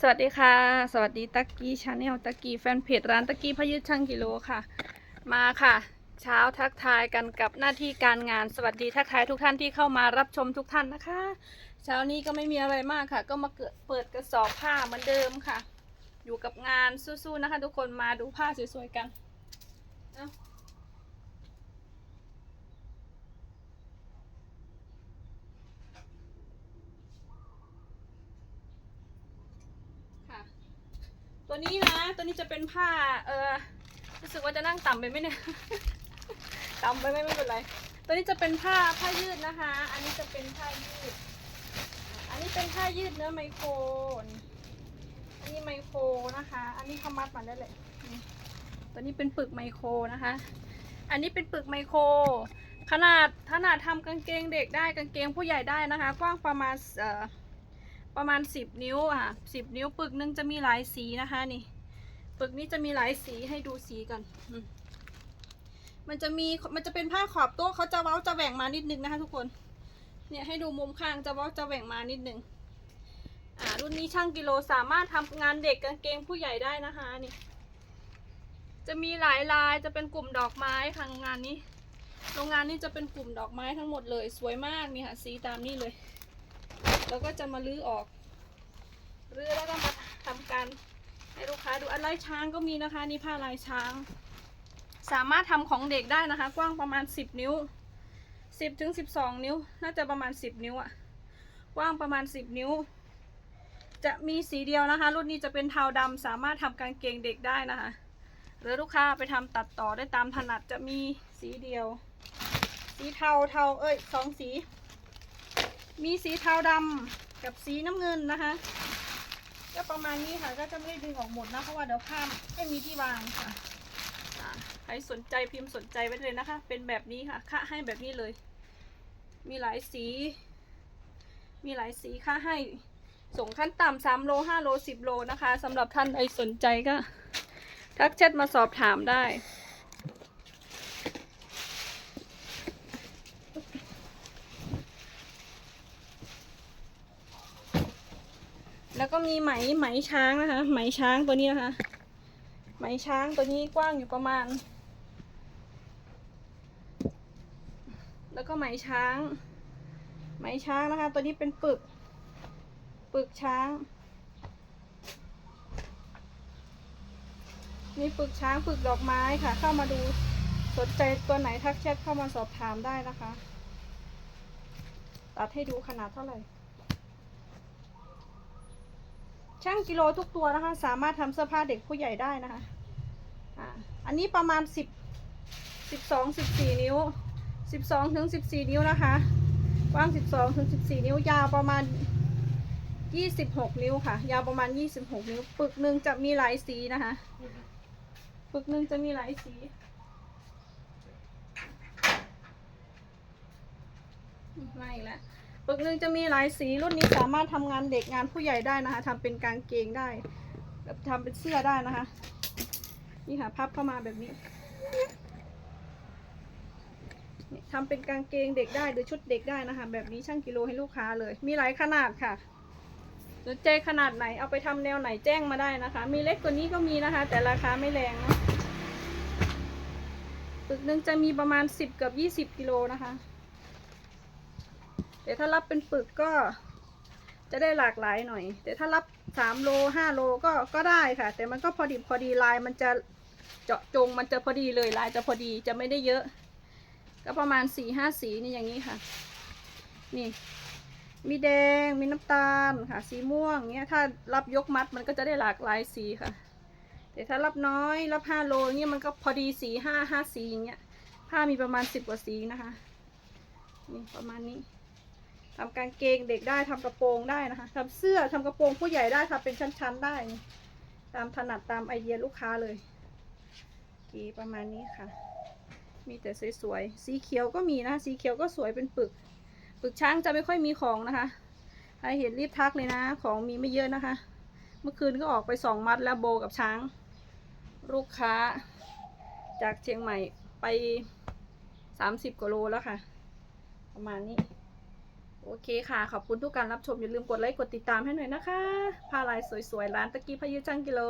สวัสดีค่ะ สวัสดีตักกี้ชาแนลตักกี้แฟนเพจร้านตักกี้พยืดช่างกิโลค่ะ มาค่ะ เช้าทักทายกันกับหน้าที่การงานสวัสดีทักทายทุกท่านที่เข้ามารับชมทุกท่านนะคะ เช้านี้ก็ไม่มีอะไรมากค่ะ ก็มาเกิดเปิดกระสอบผ้าเหมือนเดิมค่ะ อยู่กับงานสู้ๆนะคะ ทุกคนมาดูผ้าสวยๆกันเอ้าค่ะ ตัวนี้นะ ตัวนี้จะเป็นผ้า เออรู้สึกว่าจะนั่งต่ำไปไหมเนี่ย ต่ำไปไหมไม่เป็นไร ตัวนี้จะเป็นผ้าผ้ายืดนะคะ อันนี้จะเป็นผ้ายืด อันนี้เป็นผ้ายืดเนื้อไมโครนอันนี้ไมโครนะคะ อันนี้เขามัดมาได้เลย ตัวนี้เป็นปึกไมโครนะคะ อันนี้เป็นปึกไมโคร ขนาดขนาดทำกางเกงเด็กได้กางเกงผู้ใหญ่ได้นะคะ กว้างประมาณเอ่อ ประมาณ 10 นิ้วอะ10 นิ้วปึกนึงจะมีหลายสีนะคะนี่ปึกนี้จะมีหลายสีให้ดูสีกัน มันจะมีมันจะเป็นผ้าขอบโต๊ะเขาจะเว้าจะแหว่งมานิดนึงนะคะ ทุกคน เนี่ยให้ดูมุมข้างจะเว้าจะแหว่งมานิดนึงอ่ารุ่นนี้ช่างกิโลสามารถทำงานเด็กกางเกงผู้ใหญ่ได้นะคะนี่ จะมีหลายลายจะเป็นกลุ่มดอกไม้ค่ะโรงงานนี้ โรงงานนี้จะเป็นกลุ่มดอกไม้ทั้งหมดเลย สวยมากนี่ค่ะสีตามนี้เลย แล้วก็จะมาลื้อออกรื้อแล้วก็มาทำการให้ลูกค้าดูอันลายช้างก็มีนะคะ นี่ผ้าลายช้าง สามารถทำของเด็กได้นะคะ กว้างประมาณ 10 นิ้ว 10ถึง12 นิ้ว น่าจะประมาณ 10 นิ้วอะกว้างประมาณ 10 นิ้ว จะมีสีเดียวนะคะ รุ่นนี้จะเป็นเทาดำสามารถทำกางเกงเด็กได้นะคะ หรือลูกค้าไปทำตัดต่อได้ตามถนัดจะมีสีเดียว สีเทาเทาเอ้ยสองสี มีสีเทาดำกับสีน้ำเงินนะคะ ก็ประมาณนี้ค่ะก็จะไม่ได้ดึงออกหมดนะเพราะว่าเดี๋ยวผ้าไม่มีที่วางค่ะใครสนใจพิมพ์สนใจไว้เลยนะคะ เป็นแบบนี้ค่ะค่าให้แบบนี้เลย มีหลายสี มีหลายสีค่าให้ส่งขั้นต่ำสามโลห้าโลสิบโลนะคะสำหรับท่านใดสนใจก็ ทักแชทมาสอบถามได้ แล้วก็มีไหมไหมช้างนะคะ ไหมช้างตัวนี้นะคะ ไหมช้างตัวนี้กว้างอยู่ประมาณ แล้วก็ไหมช้าง ไหมช้างนะคะ ตัวนี้เป็นปึก ปึกช้าง มีปึกช้างปึกดอกไม้ค่ะ เข้ามาดูสนใจตัวไหนทักแชทเข้ามาสอบถามได้นะคะ ตัดให้ดูขนาดเท่าไหร่ ช่างกิโลทุกตัวนะคะ สามารถทำเสื้อผ้าเด็กผู้ใหญ่ได้นะคะอ่าอันนี้ประมาณสิบสิบสองสิบสี่นิ้วสิบสองถึงสิบสี่นิ้วนะคะกว้างสิบสองถึงสิบสี่นิ้วยาวประมาณยี่สิบหกนิ้วค่ะ ยาวประมาณยี่สิบหกนิ้ว ปึกหนึ่งจะมีหลายสีนะคะ ปึกหนึ่งจะมีหลายสีไม่ล้ว ปึกหนึ่งจะมีหลายสีรุ่นนี้สามารถทำงานเด็กงานผู้ใหญ่ได้นะคะทำเป็นกางเกงได้แบบทำเป็นเสื้อได้นะคะ นี่ค่ะพับเข้ามาแบบนี้นี่ทำเป็นกางเกงเด็กได้หรือชุดเด็กได้นะคะ แบบนี้ช่างกิโลให้ลูกค้าเลย มีหลายขนาดค่ะสนใจขนาดไหนเอาไปทำแนวไหนแจ้งมาได้นะคะ มีเล็กกว่านี้ก็มีนะคะ แต่ราคาไม่แรงนะปึกหนึ่งจะมีประมาณสิบกับยี่สิบกิโลนะคะ แต่ถ้ารับเป็นปึกก็จะได้หลากหลายหน่อย แต่ถ้ารับสามโลห้าโลก็ก็ได้ค่ะ แต่มันก็พอดีพอดีลายมันจะเจาะจงมันจะพอดีเลยลายจะพอดีจะไม่ได้เยอะ ก็ประมาณสี่ห้าสีนี่อย่างนี้ค่ะ นี่มีแดงมีน้ำตาลค่ะ สีม่วงเนี้ยถ้ารับยกมัดมันก็จะได้หลากหลายสีค่ะ แต่ถ้ารับน้อยรับห้าโลเนี้ยมันก็พอดีสีห้าห้าสีอย่างเงี้ยผ้ามีประมาณสิบกว่าสีนะคะนี่ประมาณนี้ ทำกางเกงเด็กได้ทำกระโปรงได้นะคะทำเสื้อทำกระโปรงผู้ใหญ่ได้ทำเป็นชั้น ๆ ได้ ตามถนัดตามไอเดียลูกค้าเลยกีประมาณนี้ค่ะ มีแต่สวยๆ สีเขียวก็มีนะ สีเขียวก็สวยเป็นปึก ปึกช้างจะไม่ค่อยมีของนะคะใครเห็นรีบทักเลยนะ ของมีไม่เยอะนะคะ เมื่อคืนก็ออกไปสองมัดแล้วโบกับช้าง ลูกค้า จากเชียงใหม่ไปสามสิบกว่าโลแล้วค่ะ ประมาณนี้ โอเคค่ะ ขอบคุณทุกการรับชม อย่าลืมกดไลค์ กดติดตามให้หน่อยนะคะ ผ้าลายสวยๆ ร้านตะกี้พายุจังกิโล